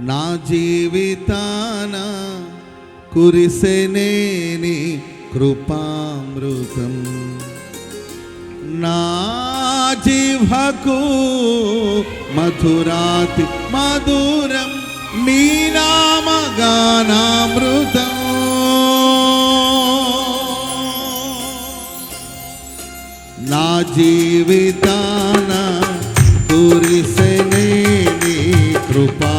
నా జీవితాన కురిసెనేని కృపామృతం. నా జీవకు మధురాతి మధురం నీ నామగానామృతం. నా జీవితాన కురిసెనేని కృపా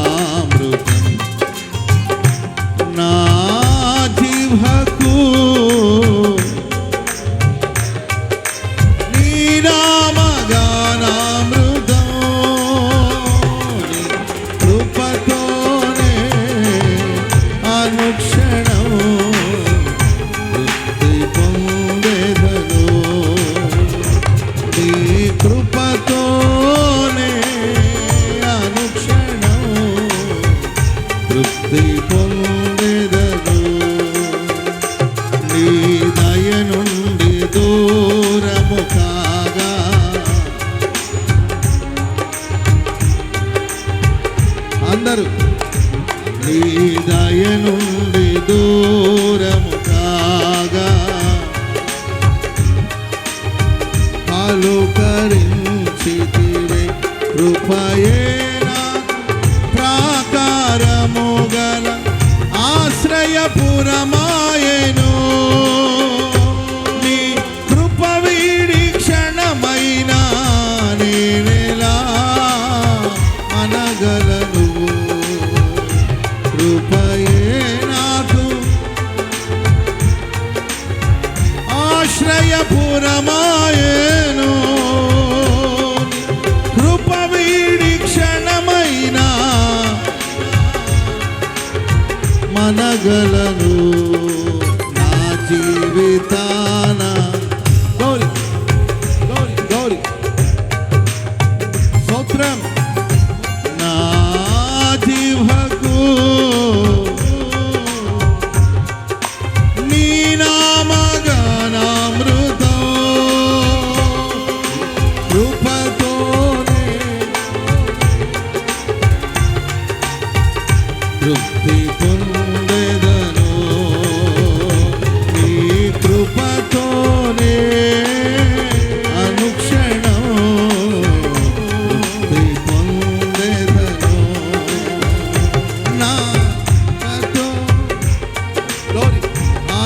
కరుణించితివే కృపయేన ప్రాకారము గల ఆశ్రయపురమాయను. నీ కృప వీడి క్షణమైన నేనెలా అనగలను. కృపయే నాకు ఆశ్రయపురమాయే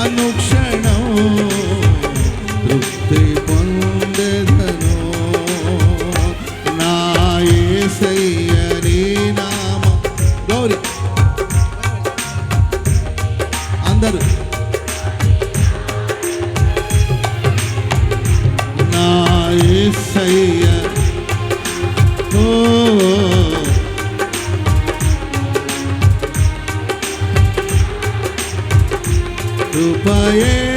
i Anukse. కృపయే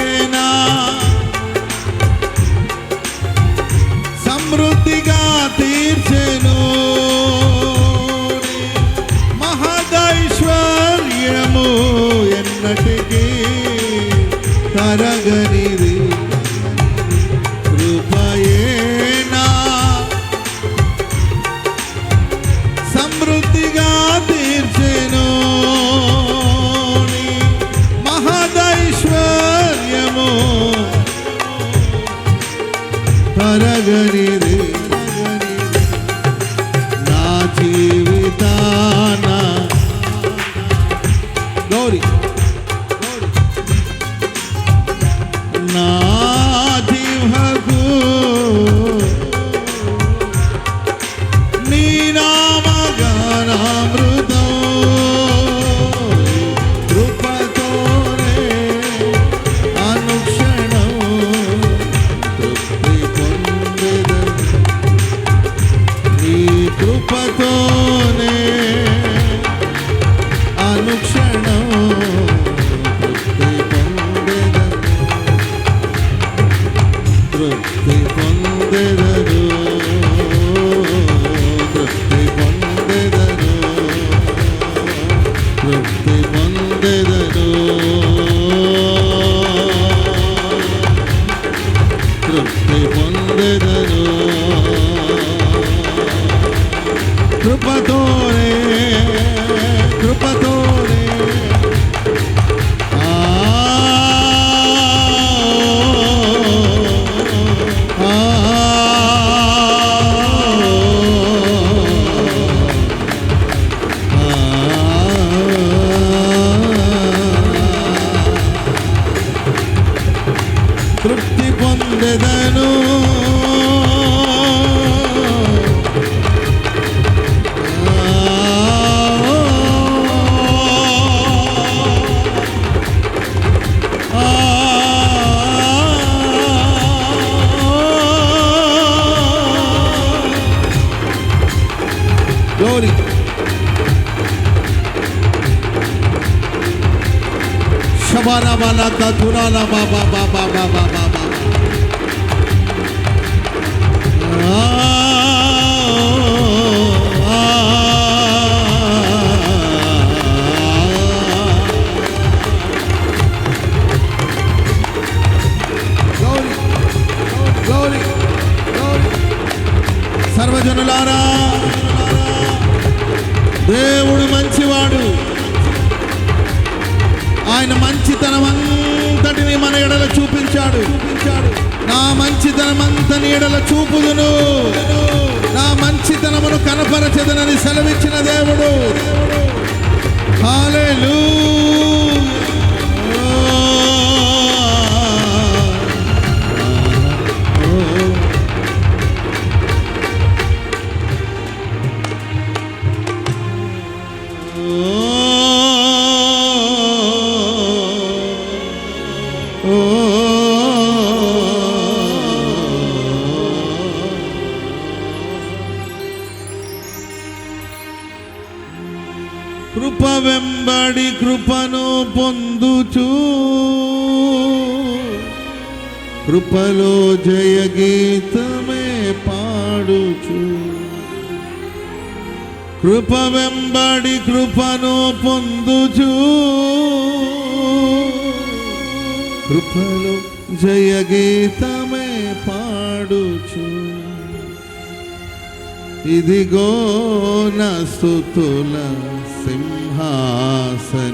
షబారా బాలా కథురాల బాబా బాబా బాబా బాబా ఆ, ఆ, Glory, glory, glory. సర్వజనులారా దేవుడు మంచితనం మన ఎడల చూపించాడు. చూపించాడు నా మంచితనం అంతని ఎడల చూపుదును. నా మంచితనమును కనపరచదనని సెలవిచ్చిన దేవుడు. హల్లెలూయా పొందుచు కృపలో జయ గీతమే పాడుచు. కృప వెంబడి కృపను పొందుచు. కృపలో జయ గీతమే పాడుచు. ఇదిగో నా స్తుతుల సింహాసన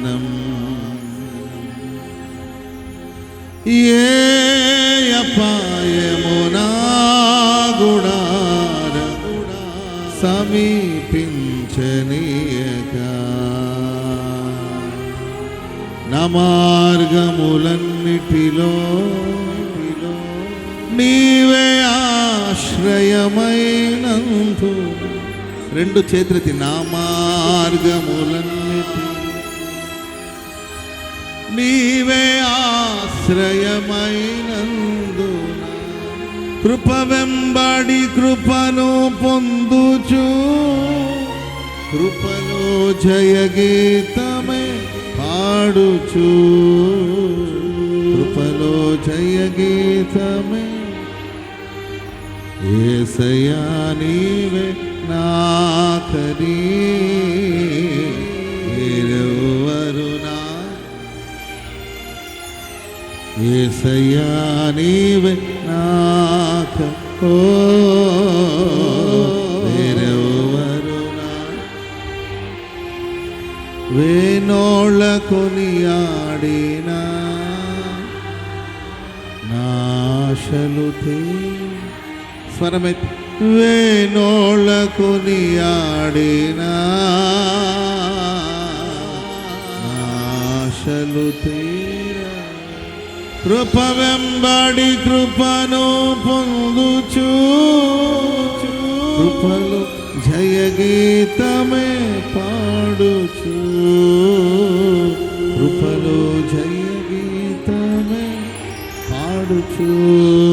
చేతులెత్తి నా మార్గములన్నిటి. నీవే ఆశ్రయమైనందు కృప వెంబడి కృపను పొందుచు. కృపలో జయగీతమే పాడుచు. కృపలో జయగీతమే. ఏసయా నీవే నాకరి వేరెవ్వరు ఏసయ్యా నీవే నాక ఓ వేరెవ్వరు నా. కొనియాడినా నాశలు స్వరమెత్తి వేణోళ్ళకు కొనియాడినా నాశలు తీరా కృప వెంబడి కృపను పొందుచు. కృపలు జయ గీతమే పాడుచు. కృపలు జయ గీతమే పాడుచు.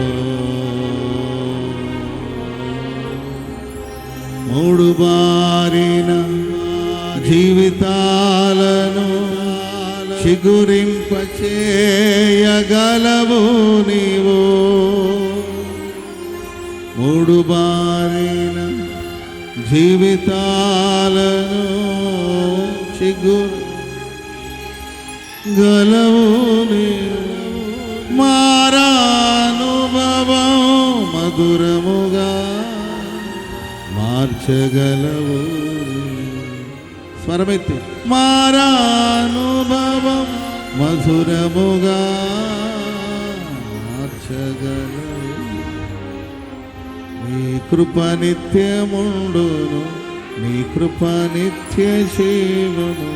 తోడు బారిన జీవితాలను చిగురింపచేయగలవు నీవు. మూడు బారిన జీవితాలను చిగురు గలవు నీవు. మారానుభవం మధురము మార్చగలవు స్వరమెత్తి మారానుభవం మధురముగా మార్చగలవు. నీ కృప నిత్యముండును నీ కృప నిత్య జీవము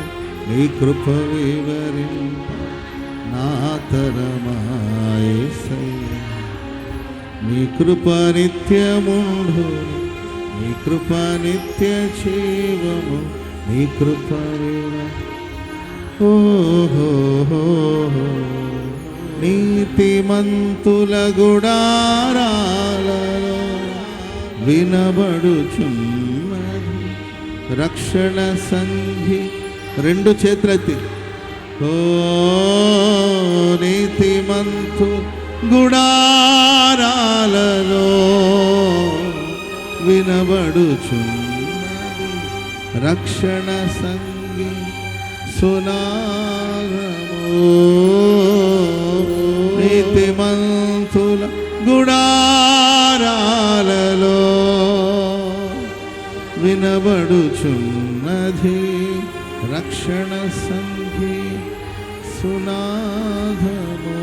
నీ కృప వివరింప నా తరమాయ నీ కృప నిత్యముండు నీ కృప నిత్య జీవము నీ కృప ఓహో. నీతిమంతుల గుడారాలలో వినబడుచున్నది రక్షణ సంఘి రెండు చేతులెత్తి. ఓ నీతిమంతు గుడారాలలో వినబడుచున్నది రక్షణ సంగి సునాగము నీతిమంతుల గుడారాలలో వినబడుచున్నది రక్షణ సంఘి సునాధము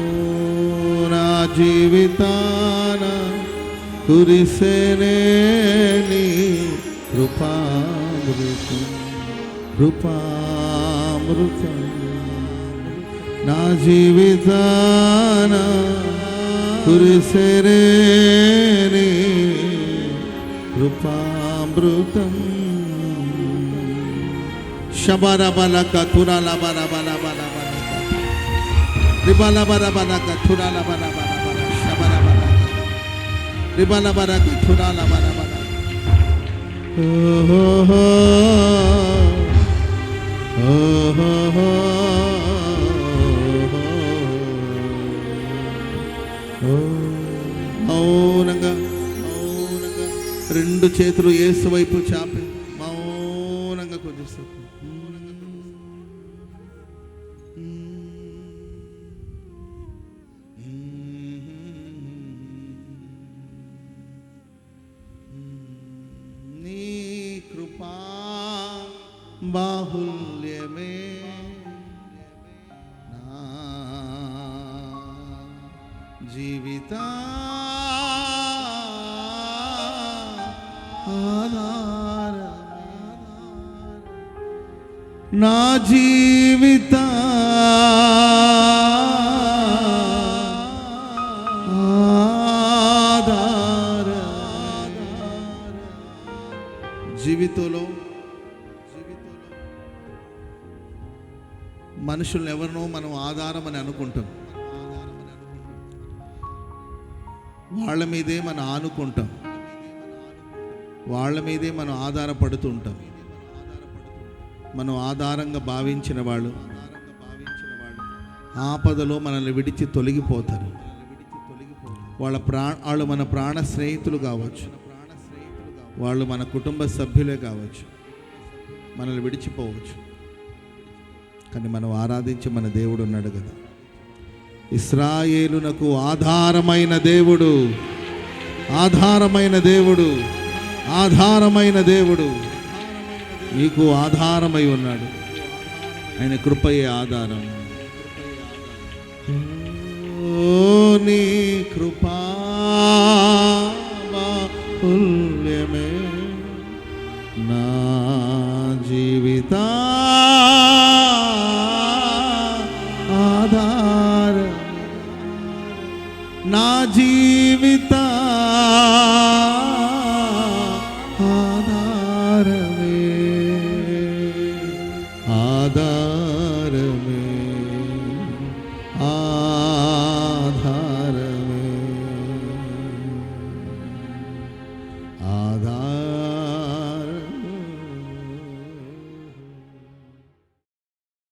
నా జీవితానా కురిసేనేని కృపామృతం కృపామృతం నా జీవితాన కురిసేనేని కృపామృతం శబర బలక తురాల బల మౌనంగా మౌనంగా రెండు చేతులు ఏసు వైపు చాపి నా జీవిత జీవితంలో మనుషులను ఎవరినో మనం ఆధారం అని అనుకుంటాం. వాళ్ళ మీదే మనం ఆనుకుంటాం. వాళ్ళ మీదే మనం ఆధారపడుతూ ఉంటాం. మనం ఆధారంగా భావించిన వాళ్ళు ఆపదలో మనల్ని విడిచి తొలగిపోతారు. వాళ్ళ ప్రా వాళ్ళు మన ప్రాణ స్నేహితులు కావచ్చు. వాళ్ళు మన కుటుంబ సభ్యులే కావచ్చు. మనల్ని విడిచిపోవచ్చు. కానీ మనం ఆరాధించే మన దేవుడు ఉన్నాడు కదా. ఇస్రాయేలునకు ఆధారమైన దేవుడు ఆధారమైన దేవుడు. ఆధారమైన దేవుడు. నీకు ఆధారమై ఉన్నాడు. ఆయన కృపయే ఆధారం. నీ కృపాల్యమే నా జీవిత ఆధార. నా జీవి